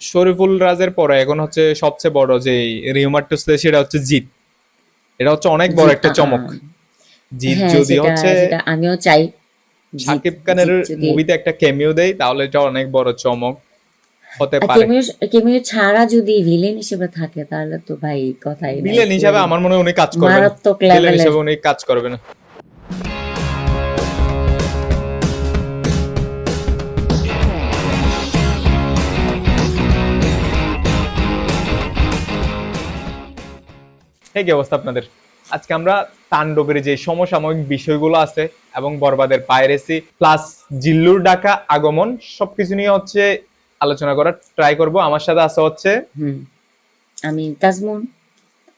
শরীফুল রাজের পরে এখন হচ্ছে সবচেয়ে বড় যে রিউমার টুসলে সেটা হচ্ছে জিত এটা হচ্ছে অনেক বড় একটা চমক। জিত হ্যাঁ যদি হচ্ছে আমিও চাই। শাকিব খানের মুভিতে একটা কেমিও দেয় তাহলে এটা অনেক বড় চমক। হতে পারে। কেমিও কেমিও ছাড়া যদি ভিলেন হিসেবে থাকে তাহলে তো ভাই কথাই নাই। ভিলেন হিসেবে আমার মনে হয় উনি কাজ করবেন। মারাত্মক ভিলেন লেভেলের হিসাবে উনি কাজ করবে এই কি অবস্থা আপনাদের। আজকে আমরা তাণ্ডবের যে সমসাময়িক বিষয়গুলো আছে এবং বরবাদের পাইরেসি প্লাস জিল্লুর ডাকা আগমন, সবকিছু নিয়ে হচ্ছে আলোচনা করার ট্রাই করব। আমার সাথে আছে হচ্ছে আমি তাজমুন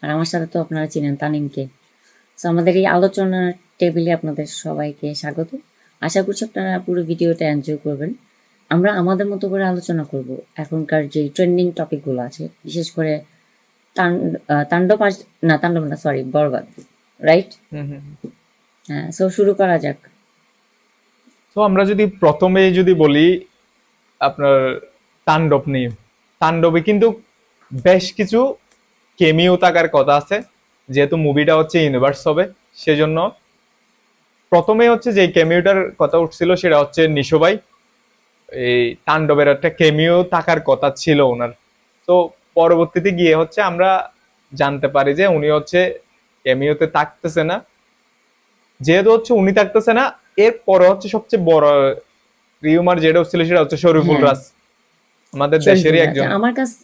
আর আমার সাথে তো আপনারা চিনেন তানিমকে। তো আমাদের এই আলোচনার টেবিলে আপনাদের সবাইকে স্বাগত। আশা করছি আপনারা পুরো ভিডিওটা এনজয় করবেন। আমরা আমাদের মতো করে আলোচনা করব। এখনকার যে ট্রেন্ডিং টপিকগুলো আছে, বিশেষ করে তাণ্ডব আস- না তাণ্ডব না সরি বরবাদ রাইট হ্যাঁ সো শুরু করা যাক। তো আমরা যদি প্রথমে যদি বলি আপনার তাণ্ডব নিয়ে তাণ্ডবে কিন্তু বেশ কিছু কেমিও থাকার কথা আছে। যেহেতু মুভিটা হচ্ছে ইউনিভার্স হবে সেজন্য প্রথমে হচ্ছে যে কেমিওটার কথা উঠছিল সেটা হচ্ছে নিশোভাই এই তাণ্ডবের একটা কেমিও থাকার কথা ছিল ওনার। তো পরবর্তীতে গিয়ে হচ্ছে আমরা জানতে পারি যে উনি হচ্ছে কেমিওতে থাকতেছে না যেহেতু হচ্ছে উনি থাকতেছে না এর পরে হচ্ছে সবচেয়ে বড় রিউমার যেটা হচ্ছিল সেটা হচ্ছে শরীফুল। রাজ আমাদের দেশেরই একজন আমার কাছে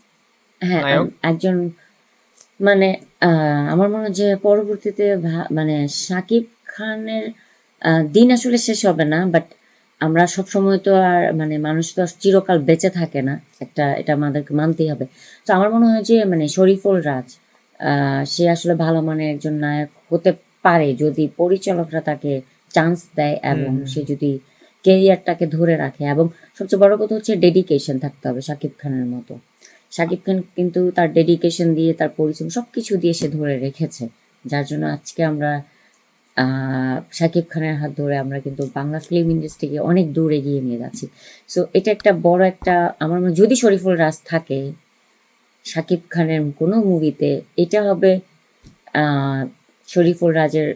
হ্যাঁ একজন মানে আমার মনে হয় যে পরবর্তীতে মানে সাকিব খানের দিন আসলে শেষ হবে না বাট আমরা সব সময় তো আর মানে মানুষ তো চিরকাল বেঁচে থাকে না। একটা এটা আমাদেরকে মানতেই হবে। তো আমার মনে হয় যে মানে শরীফুল রাজ আহ, সে আসলে ভালো মানের একজন নায়ক হতে পারে যদি পরিচালকরা তাকে চান্স দেয় এবং সে যদি কেরিয়ারটাকে ধরে রাখে এবং সবচেয়ে বড় কথা হচ্ছে ডেডিকেশন থাকতে হবে শাকিব খানের মতো। শাকিব খান কিন্তু তার ডেডিকেশন দিয়ে তার পরিশ্রম সবকিছু দিয়ে সে ধরে রেখেছে। যার জন্য আজকে আমরা শাকিব খানের হাত ধরে আমরা কিন্তু বাংলা ফিল্ম ইন্ডাস্ট্রিকে অনেক দূর এগিয়ে নিয়ে যাচ্ছি। সো এটা একটা বড় একটা আমার মনে যদি শরীফুল রাজ থাকে শাকিব খানের কোনো মুভিতে এটা হবে শরীফুল রাজের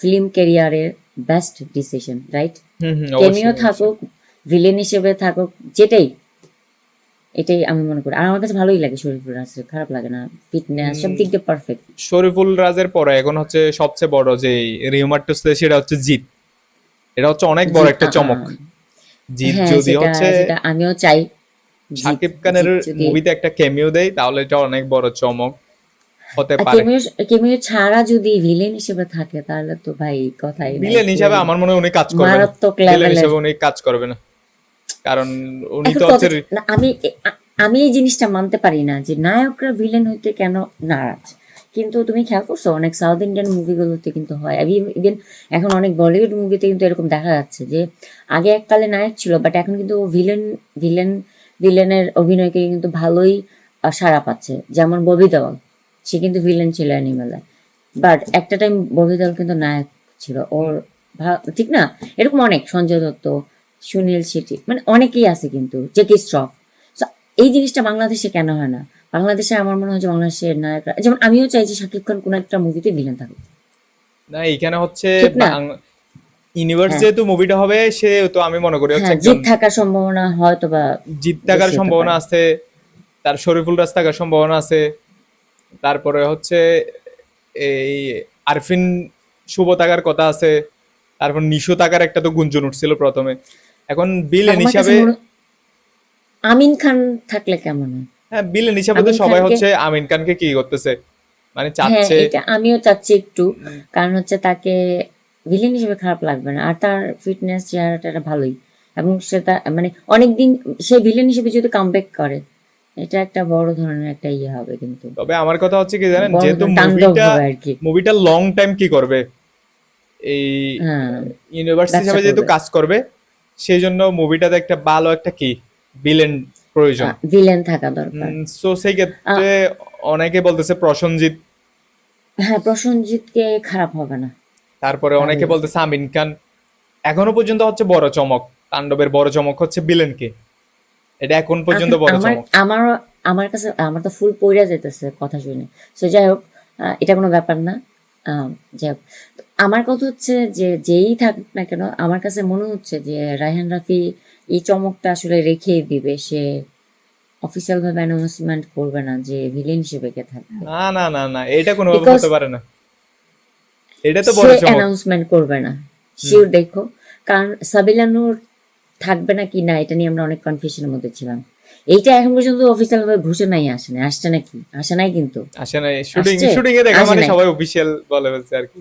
ফিল্ম ক্যারিয়ারের বেস্ট ডিসিশন রাইট কেমিও থাকুক ভিলেন হিসেবে থাকুক যেটাই এটাই আমি মনে করি। আর আমার কাছে ভালোই লাগে শরীফুল রাজের খারাপ লাগে না। ফিটনেস সব দিক দিয়ে পারফেক্ট শরীফুল রাজের পরে এখন হচ্ছে সবচেয়ে বড় যে রিউমার টুসলে সেটা হচ্ছে জিত এটা হচ্ছে অনেক বড় একটা চমক। জিত হ্যাঁ যদি হচ্ছে আমিও চাই। শাকিব খানের মুভিতে একটা কেমিও দেয় তাহলে এটা অনেক বড় চমক হতে পারে। কেমিও কেমিও ছাড়া যদি ভিলেন হিসেবে থাকে তাহলে তো ভাই কথাই। ভিলেন হিসাবে আমার মনে হয় উনি কাজ করবে মারাত্মক লেভেলের হিসাবে উনি কাজ করবে না। কারণ উনি তো হচ্ছে আমি আমি এই জিনিসটা মানতে পারি না যে নায়করা ভিলেন হইতে কেন নারাজ। কিন্তু তুমি খেয়াল করছ অনেক সাউথ ইন্ডিয়ান মুভিগুলোতে কিন্তু হয়। ইভেন এখন অনেক বলিউড মুভিতে কিন্তু এরকম দেখা যাচ্ছে যে আগে এককালে নায়ক ছিল বাট এখন কিন্তু ভিলেন ভিলেন ভিলেনের অভিনয়কে কিন্তু ভালোই সাড়া পাচ্ছে। যেমন ববি দেওয়াল সে কিন্তু ভিলেন ছিল অ্যানিমেলে বাট একটা টাইম ববি দেওয়াল কিন্তু নায়ক ছিল। ওর ঠিক না? এরকম অনেক সঞ্জয় দত্ত সুনীল শেট্টি মানে অনেকেই আছে কিন্তু জেকি শ্রফ। এই জিনিসটা বাংলাদেশে কেন হয় না? বাংলাদেশে আমার মনে হয় যে বাংলাদেশের নায়করা যেমন আমিও চাই যে শাকিব খান কোন একটা মুভিতে ভিলেন থাকুক। না এখানে হচ্ছে ইউনিভার্স হ্যাঁ। যেহেতু মুভিটা হবে সে তো আমি মনে করি হচ্ছে হ্যাঁ জিত থাকার সম্ভাবনা হয়তো বা জিত থাকার সম্ভাবনা আছে তার শরীফুল রাজ থাকার সম্ভাবনা আছে তারপরে হচ্ছে এই আরফিন শুভ থাকার কথা আছে তারপর নিশো থাকার একটা তো গুঞ্জন উঠছিল প্রথমে। এখন বিলেন হিসাবে আমিন খান থাকলে কেমন হয়? হ্যাঁ বিলেন হিসাবে তো সবাই হচ্ছে আমিন খানকে কি করতেছে? মানে হ্যাঁ চাচ্ছে এটা আমিও চাচ্ছি একটু। কারণ হচ্ছে তাকে ভিলেন হিসেবে খারাপ লাগবে না। আর তার ফিটনেস চেহারাটা ভালোই। এবং সে সেটা মানে অনেকদিন সে ভিলেন হিসেবে যদি কামব্যাক করে এটা একটা বড় ধরনের একটা ইয়ে হবে কিন্তু। তবে আমার কথা হচ্ছে কি জানেন? যেহেতু মুভিটা মুভিটা লং টাইম কি। করবে? এই হ্যাঁ। ইউনিভার্সিটি ব্যবসা হিসাবে যেহেতু কাজ করবে সেই জন্য মুভিটাতে একটা ভালো একটা কি ভিলেন প্রয়োজন। ভিলেন থাকা দরকার। সো সেই ক্ষেত্রে অনেকে বলতেছে প্রসঞ্জিৎ হ্যাঁ প্রসেনজিৎকে খারাপ হবে না। তারপরে অনেকে ভালো। বলতেছে আমিন খান। এখনও পর্যন্ত হচ্ছে বড় চমক। তাণ্ডবের বড় চমক হচ্ছে ভিলেন কে। এটা এখন পর্যন্ত বড় চমক। আমার আমার কাছে আমার তো ফুল পইরা যেতেছে কথা শুনে। সো যাই হোক এটা কোনো ব্যাপার না। তো আমার কথা হচ্ছে যে যেই থাক না কেন আমার কাছে মনে হচ্ছে যে রায়হান রাফি এই চমকটা আসলে রেখেই দিবে। সে অফিসিয়াল ভাবে অ্যানাউন্সমেন্ট করবে না যে ভিলেন হিসেবে কে থাকবে। না না না না এটা কোনো হতে পারে না। এটা তো বড় চমক। অ্যানাউন্সমেন্ট করবে না। শিওর দেখো। কারণ সাবিলানুর থাকবে না কি না এটা নিয়ে আমরা অনেক কনফিউশনের মধ্যে ছিলাম। এইটা এখন পর্যন্ত অফিসিয়াল ভাবে ঘোষণাই আসে না আসছে নাকি? আসে নাই কিন্তু। আসে না শুটিং শুটিং এ দেখা মানে সবাই অফিসিয়াল বলে ফেলছে আর কি।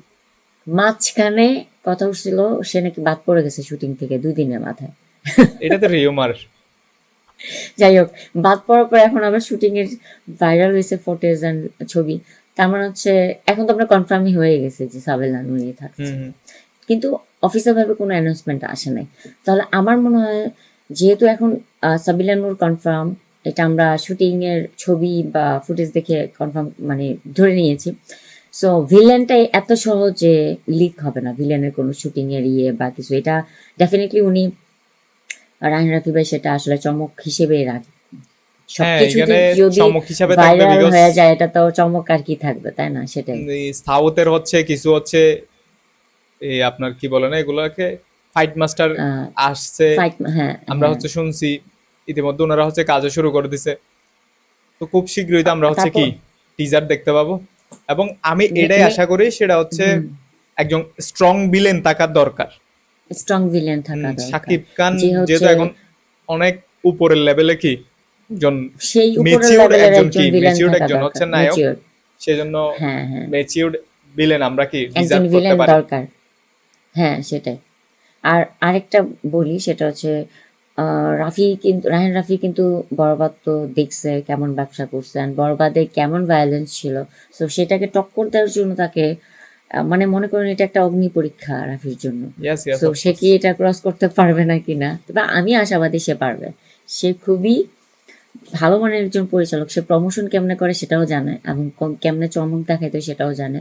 মাঝখানে কথা উঠছিল সে নাকি বাদ পড়ে গেছে শুটিং থেকে দুই দিনের মাথায়। এটা তো রিউমার যাই হোক বাদ পড়ার পর এখন আবার শুটিং এর ভাইরাল হয়েছে ফুটেজ এন্ড ছবি। তার মানে হচ্ছে এখন তো আমরা কনফার্মই হয়ে গেছে যে সাবেলা নুরিয়ে থাকছে। হুম হুম। কিন্তু অফিসিয়াল ভাবে কোনো অ্যানাউন্সমেন্ট আসে নাই। তাহলে আমার মনে হয় যেহেতু এখন সাবিলা নূর কনফার্ম এটা আমরা শুটিং এর ছবি বা ফুটেজ দেখে কনফার্ম মানে ধরে নিয়েছি। সো ভিলেনটাই এত সহজে লিক হবে না ভিলেনের কোনো শুটিং এর ইয়ে বা কিছু। এটা ডেফিনেটলি উনি রাহিন রাফি ভাই সেটা আসলে চমক হিসেবে রাখে হ্যাঁ ভাইরাল হয়ে যায় এটা তো চমক আর কি থাকবে তাই না? সেটাই। সাউথের হচ্ছে কিছু হচ্ছে এই আপনার কি বলে না এগুলোকে? ফাইট মাস্টার আসছে। হ্যাঁ আমরা হ্যাঁ। হচ্ছে শুনছি ইতিমধ্যে ওনারা হচ্ছে কাজও শুরু করে দিছে। তো খুব শীঘ্রই তো আমরা হচ্ছে কি টিজার দেখতে পাবো। এবং আমি এটাই আশা করি সেটা হচ্ছে একজন স্ট্রং বিলেন থাকার দরকার। স্ট্রং ভিলেন হুম, থাকা দরকার শাকিব খান যেহেতু এখন অনেক উপরের লেভেলে কি একজন সেই উপরের লেভেলের একজন কি? ভিলেন থাকা একজন হচ্ছে নায়ক। সেজন্য হ্যাঁ হ্যাঁ। ম্যাচিউরড বিলেন আমরা কি ডিজার্ভ করতে পারি। দরকার। হ্যাঁ সেটাই। আর আরেকটা বলি সেটা হচ্ছে রাফি কিন্তু রাহেন রাফি কিন্তু বরবাদ তো দেখছে কেমন ব্যবসা করছে and বরবাদে কেমন ভায়োলেন্স ছিল। তো সেটাকে টক্কর দেওয়ার জন্য তাকে মানে মনে করেন এটা একটা অগ্নি পরীক্ষা রাফির জন্য। তো সে কি এটা ক্রস করতে পারবে না কিনা? তবে আমি আশাবাদী সে পারবে। সে খুবই ভালো মানের একজন পরিচালক সে প্রমোশন কেমনে করে সেটাও জানে এবং কেমনে চমক দেখাইতে সেটাও জানে।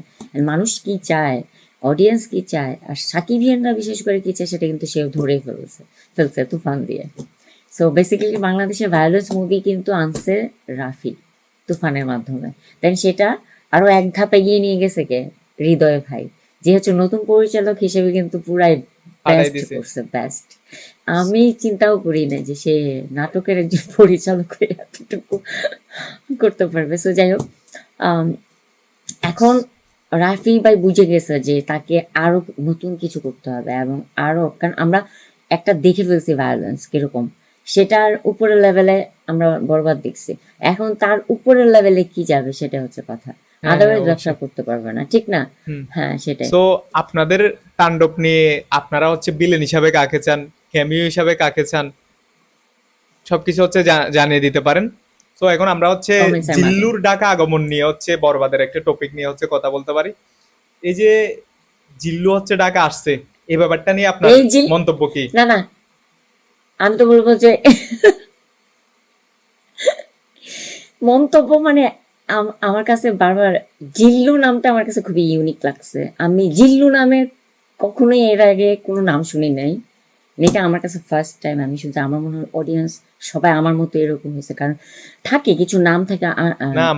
মানুষ কি চায়? অডিয়েন্স কি চায় আর সাকিবিয়ানরা বিশেষ করে কি চায় সেটা কিন্তু সে ধরেই ফেলছে ফেলছে তুফান দিয়ে। সো বেসিক্যালি বাংলাদেশের ভায়োলেন্স মুভি কিন্তু আনছে রাফি তুফানের মাধ্যমে। দেন সেটা আরও এক ধাপ এগিয়ে নিয়ে গেছে কে? হৃদয় ভাই যে হচ্ছে নতুন পরিচালক হিসেবে কিন্তু পুরাই বেস্ট করছে বেস্ট আমি চিন্তাও করি না যে সে নাটকের একজন পরিচালক এতটুকু করতে পারবে। সো যাই হোক এখন রাফি ভাই বুঝে গেছে যে তাকে আরও নতুন কিছু করতে হবে এবং আরও কারণ আমরা একটা দেখে ফেলছি ভায়োলেন্স কীরকম। সেটার উপরের লেভেলে আমরা বরবাদ দেখছি। এখন তার উপরের লেভেলে কি যাবে সেটা হচ্ছে কথা। হ্যাঁ, আদারওয়াইজ ব্যবসা করতে পারবে না ঠিক না? হ্যাঁ সেটাই। সো আপনাদের তাণ্ডব নিয়ে আপনারা হচ্ছে বিলেন হিসাবে কাকে চান? ক্যামিও হিসাবে কাকে চান? সবকিছু হচ্ছে জানিয়ে দিতে পারেন। তো এখন আমরা হচ্ছে। জিল্লুর ডাকা আগমন নিয়ে হচ্ছে বরবাদের একটা টপিক নিয়ে হচ্ছে কথা বলতে পারি। এই যে জিল্লু হচ্ছে ডাকা আসছে এই ব্যাপারটা নিয়ে আপনার মন্তব্য কি? না না। আমি তো বলব যে মন্তব্য মানে আমার কাছে বারবার জিল্লু নামটা আমার কাছে খুবই ইউনিক লাগছে। আমি জিল্লু নামে কখনোই এর আগে কোনো নাম শুনি নাই। এটা আমার কাছে ফার্স্ট টাইম আমি শুনছি। আমার মনে হয় অডিয়েন্স সবাই আমার মতো এরকম হয়েছে কারণ থাকে কিছু নাম থাকে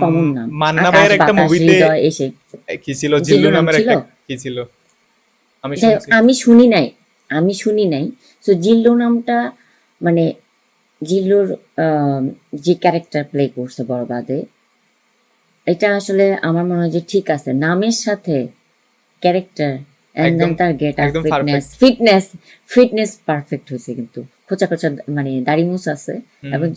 কমন নাম। মান্না ভাইয়ের একটা মুভিতে এসে। কি ছিল? জিল্লু নামের একটা কি ছিল? আমি আমি শুনি নাই আমি শুনি নাই। তো জিল্লু নামটা মানে জিল্লুর যে ক্যারেক্টার প্লে করছে বরবাদে এটা আসলে আমার মনে হয় যে ঠিক আছে। নামের সাথে ক্যারেক্টার একদম- তার গেট একদম ফিটনেস ফিটনেস ফিটনেস পারফেক্ট হয়েছে কিন্তু। খোঁচা খোঁচা মানে দাড়ি মুছ আছে। এবং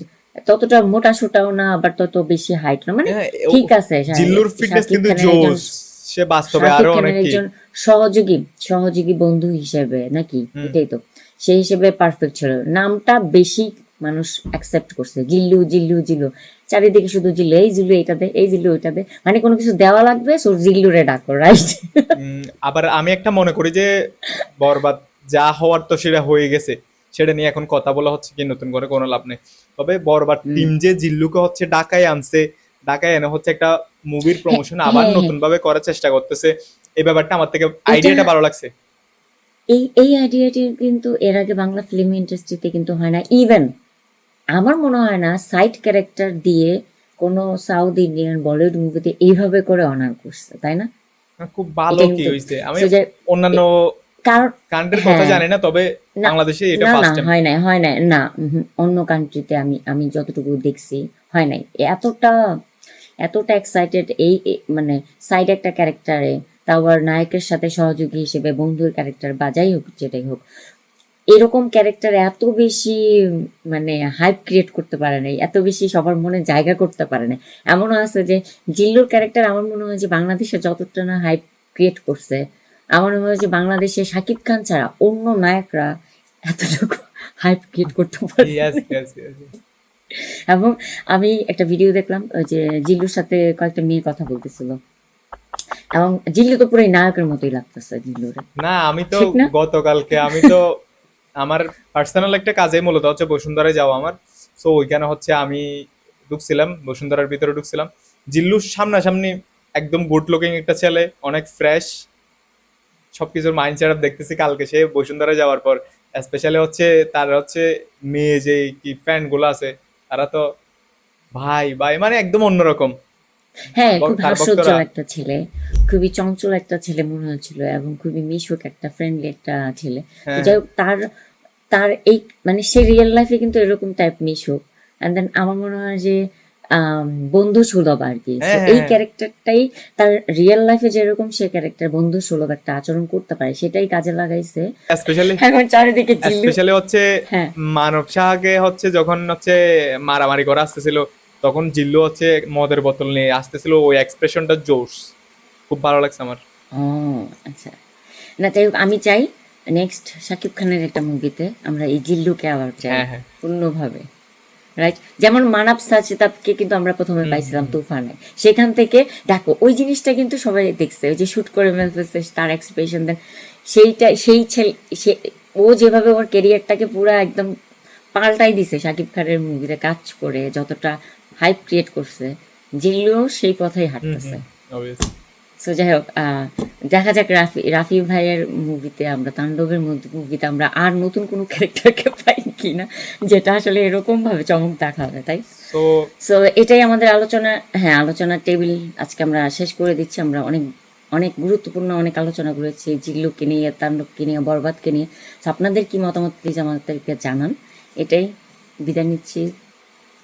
ততটা মোটা সোটাও না আবার তত বেশি হাইট না মানে হ্যাঁ, ঠিক আছে জিল্লুর ফিটনেস কিন্তু জোস সে বাস্তবে আরও অনেক একজন সহযোগী সহযোগী বন্ধু হিসেবে নাকি। এটাই তো। সেই হিসেবে পারফেক্ট ছিল। নামটা বেশি মানুষ অ্যাকসেপ্ট করছে। জিল্লু জিল্লু জিল্লু। চারিদিকে শুধু জিল্লু এই জিল্লু এটা দে এই জিল্লু ওইটা দে মানে কোনো কিছু দেওয়া লাগবে সো জিল্লুরে ডাকো রাইট আবার আমি একটা মনে করি যে বরবাদ যা হওয়ার তো সেটা হয়ে গেছে। সেটা নিয়ে এখন কথা বলা হচ্ছে কি নতুন করে কোনো লাভ নেই। তবে বরবাদ। টিম যে জিল্লুকে হচ্ছে ঢাকায় আনছে ঢাকায় এনে হচ্ছে একটা মুভির প্রমোশন আবার। নতুন ভাবে করার চেষ্টা করতেছে। এই ব্যাপারটা আমার থেকে আইডিয়াটা ভালো লাগছে। এই এই আইডিয়াটি কিন্তু এর আগে বাংলা ফিল্ম ইন্ডাস্ট্রিতে কিন্তু হয় না। ইভেন আমার মনে হয় না সাইড ক্যারেক্টার দিয়ে কোনো সাউথ ইন্ডিয়ান বলিউড মুভিতে এইভাবে করে অনার করছে তাই না? খুব ভালো কি হইছে? আমি অন্যান্য কান্ট্রির কথা হ্যাঁ। জানি না তবে বাংলাদেশে এটা না না ফার্স্ট টাইম হয় নাই হয় নাই না অন্য কান্ট্রিতে আমি আমি যতটুকু দেখছি হয় নাই। এতটা এতটা এক্সাইটেড এই মানে সাইড একটা ক্যারেক্টারে তাও আবার নায়কের সাথে সহযোগী হিসেবে বন্ধুর ক্যারেক্টার বা যাই হোক যেটাই হোক এরকম ক্যারেক্টার এত বেশি মানে হাইপ ক্রিয়েট করতে পারে নাই এত বেশি সবার মনে জায়গা করতে পারে নাই। এমনও আছে যে জিল্লুর ক্যারেক্টার আমার মনে হয় যে বাংলাদেশে যতটা না হাইপ ক্রিয়েট করছে আমার মনে হয় যে বাংলাদেশে শাকিব খান ছাড়া অন্য নায়করা এতটুকু হাইপ ক্রিয়েট করতে পারে এবং আমি একটা ভিডিও দেখলাম ওই যে জিল্লুর সাথে কয়েকটা মেয়ে কথা বলতেছিল। এবং জিল্লু তো পুরোই নায়কের মতোই লাগতেছে জিল্লুর। না আমি তো ঠিক না? গতকালকে আমি তো আমার পার্সোনাল একটা কাজে মূলত হচ্ছে বসুন্ধরায় যাওয়া আমার। সো ওইখানে হচ্ছে আমি ঢুকছিলাম, বসুন্ধরার ভিতরে ঢুকছিলাম। জিল্লুর সামনাসামনি একদম গুড লুকিং একটা ছেলে, অনেক ফ্রেশ সবকিছুর মাইন্ড সেট দেখতেছি কালকে সে বসুন্ধরা যাওয়ার পর। স্পেশালি হচ্ছে তার হচ্ছে মেয়ে যে কি ফ্যানগুলো আছে, তারা তো ভাই ভাই মানে একদম অন্যরকম। হ্যাঁ খুব হাস্যোজ্জ্বল একটা ছেলে খুবই চঞ্চল একটা ছেলে মনে হচ্ছিল এবং খুবই মিশুক একটা ফ্রেন্ডলি একটা ছেলে। হ্যাঁ। যাই হোক তার তার এই মানে সে রিয়েল লাইফে কিন্তু এরকম টাইপ মিশুক। অ্যান্ড দেন আমার মনে হয় যে বন্ধু সুলভ আর কি। হ্যাঁ, এই হ্যাঁ। ক্যারেক্টারটাই তার রিয়েল লাইফে যেরকম সে ক্যারেক্টার বন্ধু সুলভ একটা আচরণ করতে পারে সেটাই কাজে লাগাইছে। স্পেশালি এখন চারিদিকে স্পেশালি হচ্ছে হ্যাঁ। মানব শাহকে হচ্ছে যখন হচ্ছে মারামারি করা আসতেছিল তখন জিল্লু হচ্ছে মদের বোতল নিয়ে আসতেছিল ওই এক্সপ্রেশনটা জোশ। খুব ভালো লাগছে আমার। ও আচ্ছা। না যাই হোক আমি চাই নেক্সট শাকিব খানের একটা মুভিতে আমরা এই জিল্লুকে আবার চাই হ্যাঁ হ্যাঁ। পূর্ণভাবে। রাইট যেমন মানব সাচিতাবকে কিন্তু আমরা প্রথমে পাইছিলাম তুফানে। সেখান থেকে দেখো ওই জিনিসটা কিন্তু সবাই দেখছে ওই যে শুট করে ফেলতেছে তার এক্সপ্রেশন দেন সেইটা সেই ছেলে সে ও যেভাবে ওর কেরিয়ারটাকে পুরো একদম পাল্টাই দিছে শাকিব খানের মুভিতে কাজ করে যতটা হাইপ ক্রিয়েট করছে জিল্লুও সেই পথেই হাঁটতেছে। সো যাই হোক দেখা যাক রাফি রাফি ভাইয়ের মুভিতে আমরা তাণ্ডবের মুভিতে আমরা আর নতুন কোনো ক্যারেক্টারকে পাই কিনা যেটা আসলে এরকম ভাবে চমক দেখাবে তাই? সো এটাই আমাদের আলোচনা হ্যাঁ আলোচনার টেবিল আজকে আমরা শেষ করে দিচ্ছি। আমরা অনেক অনেক গুরুত্বপূর্ণ অনেক আলোচনা করেছি জিল্লুকে নিয়ে তাণ্ডবকে নিয়ে বরবাদকে নিয়ে। আপনাদের কি মতামত প্লিজ আমাদেরকে জানান। এটাই বিদায় নিচ্ছি।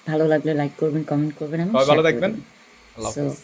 ভালো লাগলে লাইক করবেন কমেন্ট করবেন এবং ভালো থাকবেন আল্লাহ হাফেজ।